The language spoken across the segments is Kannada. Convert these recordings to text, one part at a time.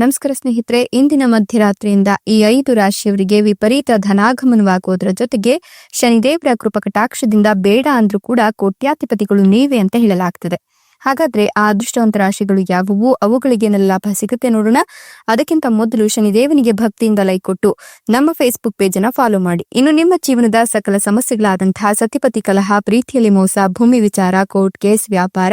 ನಮಸ್ಕಾರ ಸ್ನೇಹಿತರೆ, ಇಂದಿನ ಮಧ್ಯರಾತ್ರಿಯಿಂದ ಈ ಐದು ರಾಶಿಯವರಿಗೆ ವಿಪರೀತ ಧನಾಗಮನವಾಗುವುದರ ಜೊತೆಗೆ ಶನಿದೇವರ ಕೃಪಕಟಾಕ್ಷದಿಂದ ಬೇಡ ಅಂದ್ರೂ ಕೂಡ ಕೋಟ್ಯಾಧಿಪತಿಗಳು ನೀವೇ ಅಂತ ಹೇಳಲಾಗ್ತದೆ. ಹಾಗಾದ್ರೆ ಆ ಅದೃಷ್ಟವಂತ ರಾಶಿಗಳು ಯಾವುವು? ಅವುಗಳಿಗೆ ಏನೆಲ್ಲ ಲಾಭ ಸಿಗುತ್ತೆ ನೋಡೋಣ. ಅದಕ್ಕಿಂತ ಮೊದಲು ಶನಿದೇವನಿಗೆ ಭಕ್ತಿಯಿಂದ ಲೈಕ್ ಕೊಟ್ಟು ನಮ್ಮ ಫೇಸ್ಬುಕ್ ಪೇಜ್ ಅನ್ನ ಫಾಲೋ ಮಾಡಿ. ಇನ್ನು ನಿಮ್ಮ ಜೀವನದ ಸಕಲ ಸಮಸ್ಯೆಗಳಾದಂತಹ ಸತಿಪತಿ ಕಲಹ, ಪ್ರೀತಿಯಲ್ಲಿ ಮೋಸ, ಭೂಮಿ ವಿಚಾರ ಕೋರ್ಟ್ ಕೇಸ್ ವ್ಯಾಪಾರ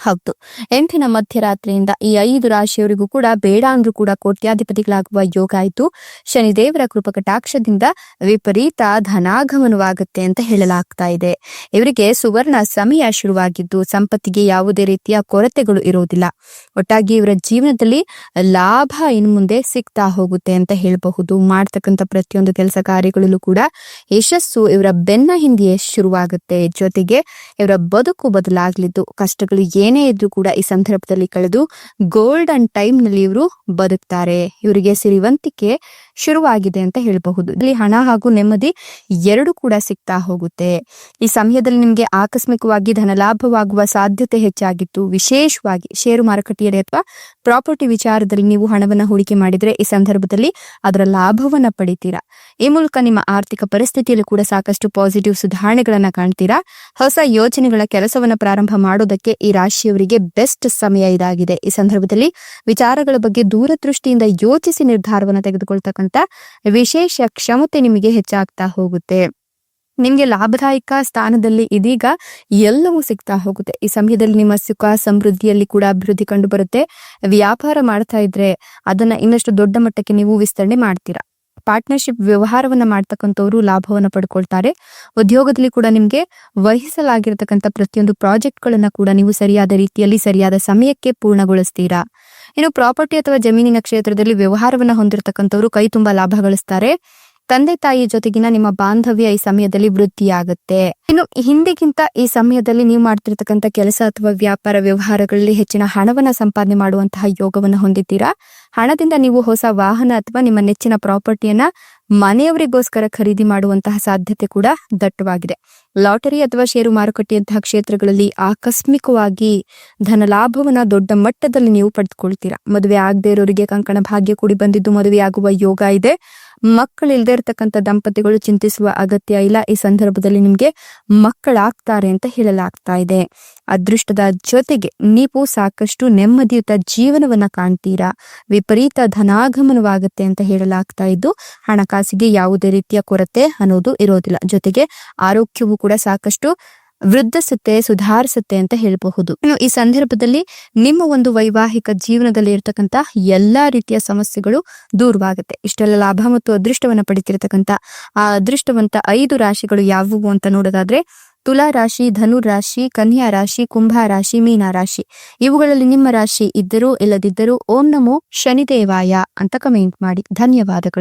ಹೌದು. ಎಂಟಿನ ಮಧ್ಯರಾತ್ರಿಯಿಂದ ಈ ಐದು ರಾಶಿಯವರಿಗೂ ಕೂಡ ಬೇಡ ಅಂದ್ರೂ ಕೂಡ ಕೋಟ್ಯಾಧಿಪತಿಗಳಾಗುವ ಯೋಗ ಆಯಿತು. ಶನಿದೇವರ ಕೃಪಕಟಾಕ್ಷದಿಂದ ವಿಪರೀತ ಧನಾಗಮನವಾಗುತ್ತೆ ಅಂತ ಹೇಳಲಾಗ್ತಾ ಇದೆ. ಇವರಿಗೆ ಸುವರ್ಣ ಸಮಯ ಶುರುವಾಗಿದ್ದು ಸಂಪತ್ತಿಗೆ ಯಾವುದೇ ರೀತಿಯ ಕೊರತೆಗಳು ಇರುವುದಿಲ್ಲ. ಒಟ್ಟಾಗಿ ಇವರ ಜೀವನದಲ್ಲಿ ಲಾಭ ಇನ್ನು ಮುಂದೆ ಸಿಗ್ತಾ ಹೋಗುತ್ತೆ ಅಂತ ಹೇಳಬಹುದು. ಮಾಡ್ತಕ್ಕಂಥ ಪ್ರತಿಯೊಂದು ಕೆಲಸ ಕಾರ್ಯಗಳಲ್ಲೂ ಕೂಡ ಯಶಸ್ಸು ಇವರ ಬೆನ್ನ ಹಿಂದೆಯೇ ಶುರುವಾಗುತ್ತೆ. ಜೊತೆಗೆ ಇವರ ಬದುಕು ಬದಲಾಗಲಿದ್ದು, ಕಷ್ಟಗಳು ಏನೇ ಇದ್ರೂ ಕೂಡ ಈ ಸಂದರ್ಭದಲ್ಲಿ ಕಳೆದು ಗೋಲ್ಡನ್ ಟೈಮ್ನಲ್ಲಿ ಇವರು ಬದುಕ್ತಾರೆ. ಇವರಿಗೆ ಸಿರಿವಂತಿಕೆ ಶುರುವಾಗಿದೆ ಅಂತ ಹೇಳಬಹುದು. ಇಲ್ಲಿ ಹಣ ಹಾಗೂ ನೆಮ್ಮದಿ ಎರಡು ಕೂಡ ಸಿಗ್ತಾ ಹೋಗುತ್ತೆ. ಈ ಸಮಯದಲ್ಲಿ ನಿಮಗೆ ಆಕಸ್ಮಿಕವಾಗಿ ಧನಲಾಭವಾಗುವ ಸಾಧ್ಯತೆ ಹೆಚ್ಚಾಗಿತ್ತು. ವಿಶೇಷವಾಗಿ ಷೇರು ಮಾರುಕಟ್ಟೆಯಲ್ಲಿ ಅಥವಾ ಪ್ರಾಪರ್ಟಿ ವಿಚಾರದಲ್ಲಿ ನೀವು ಹಣವನ್ನು ಹೂಡಿಕೆ ಮಾಡಿದ್ರೆ ಈ ಸಂದರ್ಭದಲ್ಲಿ ಅದರ ಲಾಭವನ್ನ ಪಡಿತೀರಾ? ಈ ಮೂಲಕ ನಿಮ್ಮ ಆರ್ಥಿಕ ಪರಿಸ್ಥಿತಿಯಲ್ಲಿ ಕೂಡ ಸಾಕಷ್ಟು ಪಾಸಿಟಿವ್ ಸುಧಾರಣೆಗಳನ್ನ ಕಾಣ್ತೀರಾ? ಹೊಸ ಯೋಜನೆಗಳ ಕೆಲಸವನ್ನ ಪ್ರಾರಂಭ ಮಾಡೋದಕ್ಕೆ ಈ ರಾಶಿಯವರಿಗೆ ಬೆಸ್ಟ್ ಸಮಯ ಇದಾಗಿದೆ. ಈ ಸಂದರ್ಭದಲ್ಲಿ ವಿಚಾರಗಳ ಬಗ್ಗೆ ದೂರದೃಷ್ಟಿಯಿಂದ ಯೋಚಿಸಿ ನಿರ್ಧಾರವನ್ನು ತೆಗೆದುಕೊಳ್ತಕ್ಕಂತ ವಿಶೇಷ ಕ್ಷಮತೆ ನಿಮಗೆ ಹೆಚ್ಚಾಗ್ತಾ ಹೋಗುತ್ತೆ. ನಿಮ್ಗೆ ಲಾಭದಾಯಕ ಸ್ಥಾನದಲ್ಲಿ ಇದೀಗ ಎಲ್ಲವೂ ಸಿಗ್ತಾ ಹೋಗುತ್ತೆ. ಈ ಸಮಯದಲ್ಲಿ ನಿಮ್ಮ ಸುಖ ಸಮೃದ್ಧಿಯಲ್ಲಿ ಕೂಡ ಅಭಿವೃದ್ಧಿ ಕಂಡು ಬರುತ್ತೆ ವ್ಯಾಪಾರ ಮಾಡ್ತಾ ಇದ್ರೆ ಅದನ್ನ ಇನ್ನಷ್ಟು ದೊಡ್ಡ ಮಟ್ಟಕ್ಕೆ ನೀವು ವಿಸ್ತರಣೆ ಮಾಡ್ತೀರಾ? ಪಾರ್ಟ್ನರ್ಶಿಪ್ ವ್ಯವಹಾರವನ್ನ ಮಾಡ್ತಕ್ಕಂಥವ್ರು ಲಾಭವನ್ನ ಪಡ್ಕೊಳ್ತಾರೆ. ಉದ್ಯೋಗದಲ್ಲಿ ಕೂಡ ನಿಮಗೆ ವಹಿಸಲಾಗಿರತಕ್ಕಂಥ ಪ್ರತಿಯೊಂದು ಪ್ರಾಜೆಕ್ಟ್ ಗಳನ್ನ ಕೂಡ ನೀವು ಸರಿಯಾದ ರೀತಿಯಲ್ಲಿ, ಸರಿಯಾದ ಸಮಯಕ್ಕೆ ಪೂರ್ಣಗೊಳಿಸ್ತೀರಾ? ಇನ್ನು ಪ್ರಾಪರ್ಟಿ ಅಥವಾ ಜಮೀನಿನ ಕ್ಷೇತ್ರದಲ್ಲಿ ವ್ಯವಹಾರವನ್ನ ಹೊಂದಿರತಕ್ಕಂಥವ್ರು ಕೈ ತುಂಬಾ ಲಾಭ ಗಳಿಸ್ತಾರೆ. ತಂದೆ ತಾಯಿ ಜೊತೆಗಿನ ನಿಮ್ಮ ಬಾಂಧವ್ಯ ಈ ಸಮಯದಲ್ಲಿ ವೃದ್ಧಿಯಾಗುತ್ತೆ. ಇನ್ನು ಹಿಂದಿಗಿಂತ ಈ ಸಮಯದಲ್ಲಿ ನೀವು ಮಾಡ್ತಿರ್ತಕ್ಕಂಥ ಕೆಲಸ ಅಥವಾ ವ್ಯಾಪಾರ ವ್ಯವಹಾರಗಳಲ್ಲಿ ಹೆಚ್ಚಿನ ಹಣವನ್ನ ಸಂಪಾದನೆ ಮಾಡುವಂತಹ ಯೋಗವನ್ನ ಹೊಂದಿದ್ದೀರಾ? ಹಣದಿಂದ ನೀವು ಹೊಸ ವಾಹನ ಅಥವಾ ನಿಮ್ಮ ನೆಚ್ಚಿನ ಪ್ರಾಪರ್ಟಿಯನ್ನ ಮನೆಯವರಿಗೋಸ್ಕರ ಖರೀದಿ ಮಾಡುವಂತಹ ಸಾಧ್ಯತೆ ಕೂಡ ದಟ್ಟವಾಗಿದೆ. ಲಾಟರಿ ಅಥವಾ ಷೇರು ಮಾರುಕಟ್ಟೆಯಂತಹ ಕ್ಷೇತ್ರಗಳಲ್ಲಿ ಆಕಸ್ಮಿಕವಾಗಿ ಧನ ಲಾಭವನ್ನ ದೊಡ್ಡ ಮಟ್ಟದಲ್ಲಿ ನೀವು ಪಡೆದುಕೊಳ್ತೀರಾ? ಮದುವೆ ಆಗದೆ ಇರೋರಿಗೆ ಕಂಕಣ ಭಾಗ್ಯ ಕೂಡಿ ಬಂದಿದ್ದು ಮದುವೆಯಾಗುವ ಯೋಗ ಇದೆ. ಮಕ್ಕಳಿಲ್ದೇ ಇರತಕ್ಕಂಥ ದಂಪತಿಗಳು ಚಿಂತಿಸುವ ಅಗತ್ಯ ಇಲ್ಲ. ಈ ಸಂದರ್ಭದಲ್ಲಿ ನಿಮ್ಗೆ ಮಕ್ಕಳಾಗ್ತಾರೆ ಅಂತ ಹೇಳಲಾಗ್ತಾ ಇದೆ. ಅದೃಷ್ಟದ ಜೊತೆಗೆ ನೀವು ಸಾಕಷ್ಟು ನೆಮ್ಮದಿಯುತ ಜೀವನವನ್ನ ಕಾಣ್ತೀರಾ? ವಿಪರೀತ ಧನಾಗಮನವಾಗುತ್ತೆ ಅಂತ ಹೇಳಲಾಗ್ತಾ ಇದ್ದು, ಹಣಕಾಸಿಗೆ ಯಾವುದೇ ರೀತಿಯ ಕೊರತೆ ಅನ್ನೋದು ಇರೋದಿಲ್ಲ. ಜೊತೆಗೆ ಆರೋಗ್ಯವು ಕೂಡ ಸಾಕಷ್ಟು ವೃದ್ಧಿಸುತ್ತೆ, ಸುಧಾರಿಸುತ್ತೆ ಅಂತ ಹೇಳಬಹುದು. ಈ ಸಂದರ್ಭದಲ್ಲಿ ನಿಮ್ಮ ಒಂದು ವೈವಾಹಿಕ ಜೀವನದಲ್ಲಿ ಇರತಕ್ಕಂತ ಎಲ್ಲಾ ರೀತಿಯ ಸಮಸ್ಯೆಗಳು ದೂರವಾಗುತ್ತೆ. ಇಷ್ಟೆಲ್ಲ ಲಾಭ ಮತ್ತು ಅದೃಷ್ಟವನ್ನ ಪಡಿತಿರತಕ್ಕಂತ ಆ ಅದೃಷ್ಟವಂತ ಐದು ರಾಶಿಗಳು ಯಾವುವು ಅಂತ ನೋಡೋದಾದ್ರೆ, ತುಲಾ ರಾಶಿ, ಧನು ರಾಶಿ, ಕನ್ಯಾ ರಾಶಿ, ಕುಂಭ ರಾಶಿ, ಮೀನ ರಾಶಿ. ಇವುಗಳಲ್ಲಿ ನಿಮ್ಮ ರಾಶಿ ಇದ್ದರೂ ಇಲ್ಲದಿದ್ದರೂ ಓಂ ನಮೋ ಶನಿದೇವಾಯ ಅಂತ ಕಮೆಂಟ್ ಮಾಡಿ. ಧನ್ಯವಾದಗಳು.